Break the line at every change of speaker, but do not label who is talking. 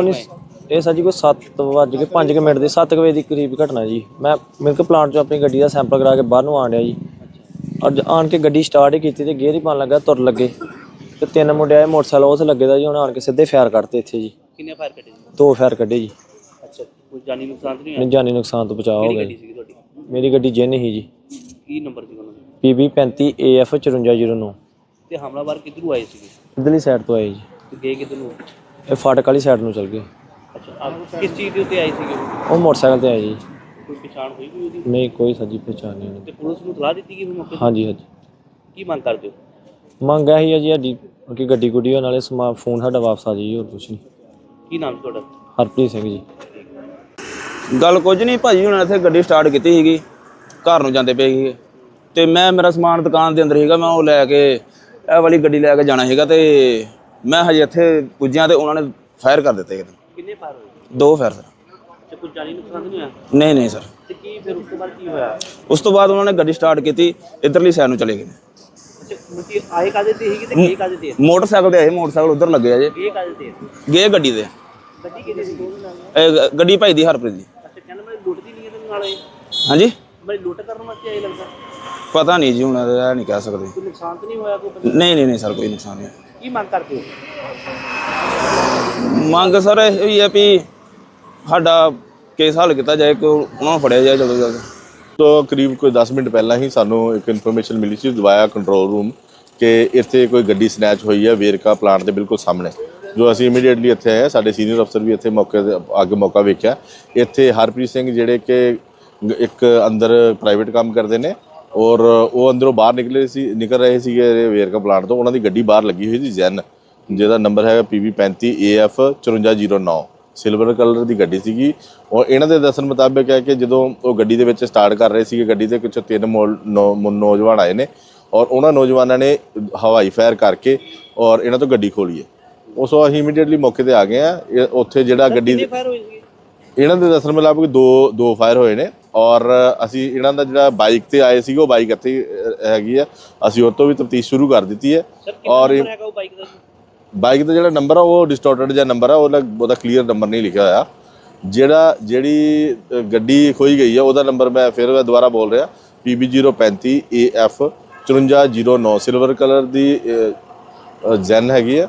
ਨਹੀਂ ਇਹ ਸਰ ਜੀ ਕੋਈ 7 ਵੱਜ ਕੇ 5 ਮਿੰਟ ਦੇ 7 ਵਜੇ ਦੀ ਕਰੀਬ ਘਟਨਾ ਜੀ। ਮੈਂ ਮਿਲਕ ਪਲਾਂਟ ਚੋਂ ਆਪਣੀ ਗੱਡੀ ਦਾ ਸੈਂਪਲ ਕਰਾ ਕੇ ਬਾਹਰ ਨੂੰ ਆਣ ਡਿਆ ਜੀ। ਅੱਜ ਆਣ ਕੇ ਗੱਡੀ ਸਟਾਰਟ ਹੀ ਕੀਤੀ ਤੇ ਗੇਅਰ ਹੀ ਪਾਣ ਲੱਗਾ ਤੁਰ ਲੱਗੇ। ਤੇ ਤਿੰਨ ਮੁੰਡੇ ਆਏ ਮੋਟਰਸਾਈਕਲ ਉਸ ਲੱਗੇ ਦਾ ਜੀ ਉਹਨਾਂ ਆਣ ਕੇ ਸਿੱਧੇ ਫਾਇਰ ਕੱਢਤੇ ਇੱਥੇ ਜੀ।
ਕਿੰਨੇ ਫਾਇਰ ਕੱਟੇ ਜੀ?
ਦੋ ਫਾਇਰ ਕੱਢੇ ਜੀ।
ਅੱਛਾ ਕੋਈ ਜਾਨੀ ਨੁਕਸਾਨ ਤਾਂ ਨਹੀਂ
ਮੈਨੂੰ ਜਾਨੀ ਨੁਕਸਾਨ ਤੋਂ ਬਚਾਅ ਹੋ ਗਿਆ ਜੀ।
ਤੁਹਾਡੀ?
ਮੇਰੀ ਗੱਡੀ ਜਿੰਨ ਹੀ ਜੀ।
ਕੀ ਨੰਬਰ ਸੀ ਉਹਨਾਂ ਦਾ?
PB 35 AF 5409
ਤੇ ਹਮਲਾਵਰ ਕਿੱਧਰੋਂ ਆਏ ਸੀਗੇ?
ਇਧਰਲੀ ਸਾਈਡ ਤੋਂ ਆਏ ਜੀ।
ਤੇ ਗਏ ਕਿੱਧਰ? ਨੂੰ
ਇਹ ਫਾਟਕ ਵਾਲੀ ਸਾਈਡ ਨੂੰ ਚਲ ਗਏ।
ਅੱਛਾ ਆਪ ਕਿਸ ਚੀਜ਼ ਦੇ ਉੱਤੇ ਆਏ ਸੀਗੇ ਉਹ?
ਉਹ ਮੋਟਰਸਾਈਕਲ ਤੇ ਆਏ ਜੀ
ਕੋਈ ਪਛਾਣ ਹੋਈ ਵੀ ਉਹਦੀ?
ਨਹੀਂ ਕੋਈ ਸੱਜੀ ਪਛਾਣ ਨਹੀਂ ਉਹਦੀ।
ਤੇ ਪੁਲਿਸ ਨੂੰ ਸਲਾਹ ਦਿੱਤੀ ਗਈ ਵੀ ਮੌਕੇ ਤੇ?
ਹਾਂਜੀ ਹਾਂਜੀ।
ਕੀ ਮੰਗ ਕਰਦੇ ਹੋ?
ਮੰਗ ਇਹੀ ਹੈ ਜੀ ਸਾਡੀ ਕਿ ਗੱਡੀ ਗੁੱਡੀ ਨਾਲੇ ਸਮਾ ਫੋਨ ਸਾਡਾ ਵਾਪਸ ਆ ਜੀ ਹੋਰ ਕੁਛ ਨਹੀਂ।
ਕੀ ਨਾਮ ਸੀ ਤੁਹਾਡਾ?
ਹਰਪ੍ਰੀਤ ਸਿੰਘ ਜੀ।
ਗੱਲ ਕੁਝ ਨਹੀਂ ਭਾਜੀ ਨੇ ਇੱਥੇ ਗੱਡੀ ਸਟਾਰਟ ਕੀਤੀ ਸੀਗੀ ਘਰ ਨੂੰ ਜਾਂਦੇ ਪਏ ਸੀਗੇ। ਤੇ ਮੈਂ ਮੇਰਾ ਸਮਾਨ ਦੁਕਾਨ ਦੇ ਅੰਦਰ ਸੀਗਾ ਮੈਂ ਉਹ ਲੈ ਕੇ ਇਹ ਵਾਲੀ ਗੱਡੀ ਲੈ ਕੇ ਜਾਣਾ ਸੀਗਾ ਤੇ ਮੈਂ ਹਜੇ ਇੱਥੇ ਪੁੱਜਿਆ ਤੇ ਉਹਨਾਂ ਨੇ ਫਾਇਰ ਕਰ ਦਿੱਤੇ ਇੱਕਦਮ
ਕਿੰਨੇ ਫਾਇਰ ਹੋਏ?
ਦੋ ਫਾਇਰ ਸਰ।
ਤੇ ਕੋਈ ਜਾਨੀ ਨੁਕਸਾਨ ਨਹੀਂ ਹੋਇਆ?
ਨਹੀਂ ਨਹੀਂ ਸਰ।
ਤੇ ਕੀ ਫਿਰ ਉਸ ਤੋਂ ਬਾਅਦ ਕੀ ਹੋਇਆ?
ਉਸ ਤੋਂ ਬਾਅਦ ਉਹਨਾਂ ਨੇ ਗੱਡੀ ਸਟਾਰਟ ਕੀਤੀ ਇਧਰਲੀ ਸਾਈਡ ਨੂੰ ਚਲੇ ਗਏ
ਅੱਛਾ ਮੁੰਡੀ ਆਏ ਕਾਦੇ ਤੇ ਸੀਗੇ ਤੇ ਗਏ ਕਾਦੇ ਤੇ?
ਮੋਟਰਸਾਈਕਲ ਤੇ ਆਏ ਮੋਟਰਸਾਈਕਲ ਉਧਰ ਲੱਗੇ ਆ ਜੇ।
ਗਏ ਕਾਦੇ ਤੇ?
ਗਏ ਗੱਡੀ ਦੇ।
ਗੱਡੀ ਕਿਹਦੇ ਸੀ?
ਇਹ ਗ- ਗੱਡੀ ਭਾਈ ਦੀ ਹਰਪ੍ਰੀਤ ਦੀ।
ਅੱਛਾ ਕਹਿੰਦਾ ਮੈਂ ਲੁੱਟਦੀ ਨਹੀਂ ਇਹਦੇ ਨਾਲ ਆਏ
ਹਾਂਜੀ?
ਮੈਂ ਲੁੱਟ ਕਰਨ ਵਾਸਤੇ ਆਏ ਲੱਗਦਾ।
ਪਤਾ ਨਹੀਂ ਜੀ ਹੁਣ ਇਹ ਨਹੀਂ ਕਹਿ ਸਕਦੇ।
ਕੋਈ ਨੁਕਸਾਨ ਤਾਂ ਨਹੀਂ ਹੋਇਆ ਕੋਈ?
ਨਹੀਂ ਨਹੀਂ ਨਹੀਂ ਸਰ ਕੋਈ ਨੁਕਸਾਨ ਨਹੀਂ
ਕੀ ਮੰਗ ਕਰਦੇ ਹੋ?
ਮੰਗ ਸਰ ਇਹ ਹੀ ਹੈ ਵੀ ਸਾਡਾ ਕੇਸ ਹੱਲ ਕੀਤਾ ਜਾਏ ਕਿ ਉਹਨਾਂ ਨੂੰ ਫੜਿਆ ਜਾਏ ਜਲਦੀ ਜਲਦੀ
ਤੋਂ ਕਰੀਬ ਕੋਈ 10 ਮਿੰਟ ਪਹਿਲਾਂ ਹੀ ਸਾਨੂੰ ਇੱਕ ਇਨਫੋਰਮੇਸ਼ਨ ਮਿਲੀ ਸੀ ਦਵਾਇਆ ਕੰਟਰੋਲ ਰੂਮ ਕਿ ਇੱਥੇ ਕੋਈ ਗੱਡੀ ਸਨੈਚ ਹੋਈ ਹੈ ਵੇਰਕਾ ਪਲਾਂਟ ਦੇ ਬਿਲਕੁਲ ਸਾਹਮਣੇ। ਜੋ ਅਸੀਂ ਇਮੀਡੀਏਟਲੀ ਇੱਥੇ ਆਏ ਸਾਡੇ ਸੀਨੀਅਰ ਅਫਸਰ ਵੀ ਇੱਥੇ ਮੌਕੇ ਤੇ ਅੱਗੇ ਮੌਕਾ ਵੇਖਿਆ। ਇੱਥੇ ਹਰਪ੍ਰੀਤ ਸਿੰਘ ਜਿਹੜੇ ਕਿ ਇੱਕ ਅੰਦਰ ਪ੍ਰਾਈਵੇਟ ਕੰਮ ਕਰਦੇ ਨੇ ਔਰ ਉਹ ਅੰਦਰੋਂ ਬਾਹਰ ਨਿਕਲੇ ਸੀ ਨਿਕਲ ਰਹੇ ਸੀਗੇ ਵੇਰਕਾ ਪਲਾਂਟ ਤੋਂ। ਉਹਨਾਂ ਦੀ ਗੱਡੀ ਬਾਹਰ ਲੱਗੀ ਹੋਈ ਸੀ ਜੈਨ। ਜਿਹਦਾ ਨੰਬਰ ਹੈਗਾ PB35 AF 5409 ਸਿਲਵਰ ਕਲਰ ਦੀ ਗੱਡੀ ਸੀਗੀ। ਔਰ ਇਹਨਾਂ ਦੇ ਦੱਸਣ ਮੁਤਾਬਕ ਹੈ ਕਿ ਜਦੋਂ ਉਹ ਗੱਡੀ ਦੇ ਵਿੱਚ ਸਟਾਰਟ ਕਰ ਰਹੇ ਸੀਗੇ ਗੱਡੀ ਦੇ ਕੁਝ ਤਿੰਨ ਮੋਲ- ਨੌਜਵਾਨ ਆਏ ਨੇ। ਔਰ ਉਹਨਾਂ ਨੌਜਵਾਨਾਂ ਨੇ ਹਵਾਈ ਫਾਇਰ ਕਰਕੇ ਔਰ ਇਹਨਾਂ ਤੋਂ ਗੱਡੀ ਖੋਲੀ ਹੈ। ਉਸ ਤੋਂ ਅਸੀਂ ਇਮੀਡੀਏਟਲੀ ਮੌਕੇ ਤੇ ਆ ਗਏ ਆ ਉੱਥੇ ਜਿਹੜਾ ਗੱਡੀ ਇਹਨਾਂ ਦੇ ਦੱਸਣ ਮੁਤਾਬਕ ਦੋ ਦੋ ਫਾਇਰ ਹੋਏ ਨੇ। ਔਰ ਅਸੀਂ ਇਹਨਾਂ ਦਾ ਜਿਹੜਾ ਬਾਈਕ ਤੇ ਆਏ ਸੀਗੇ ਉਹ ਬਾਈਕ ਇੱਥੇ ਹੈਗੀ ਆ। ਅਸੀਂ ਉਹ ਤੋਂ ਵੀ ਤਫਤੀਸ਼ ਸ਼ੁਰੂ ਕਰ ਦਿੱਤੀ ਹੈ। ਔਰ
ਬਾਈਕ ਦਾ
ਜਿਹੜਾ ਨੰਬਰ ਆ ਉਹ ਡਿਸਟੋਰਟਡ ਜਿਹਾ ਨੰਬਰ ਆ ਉਹਦਾ ਕਲੀਅਰ ਨੰਬਰ ਨਹੀਂ ਲਿਖਿਆ ਹੋਇਆ। ਜਿਹੜਾ ਜਿਹੜੀ ਗੱਡੀ ਖੋਈ ਗਈ ਆ ਉਹਦਾ ਨੰਬਰ ਮੈਂ ਫਿਰ ਦੁਬਾਰਾ ਬੋਲ ਰਿਹਾ। PB035 AF 5409 ਸਿਲਵਰ ਕਲਰ ਦੀ ਜੈਨ ਹੈਗੀ ਆ।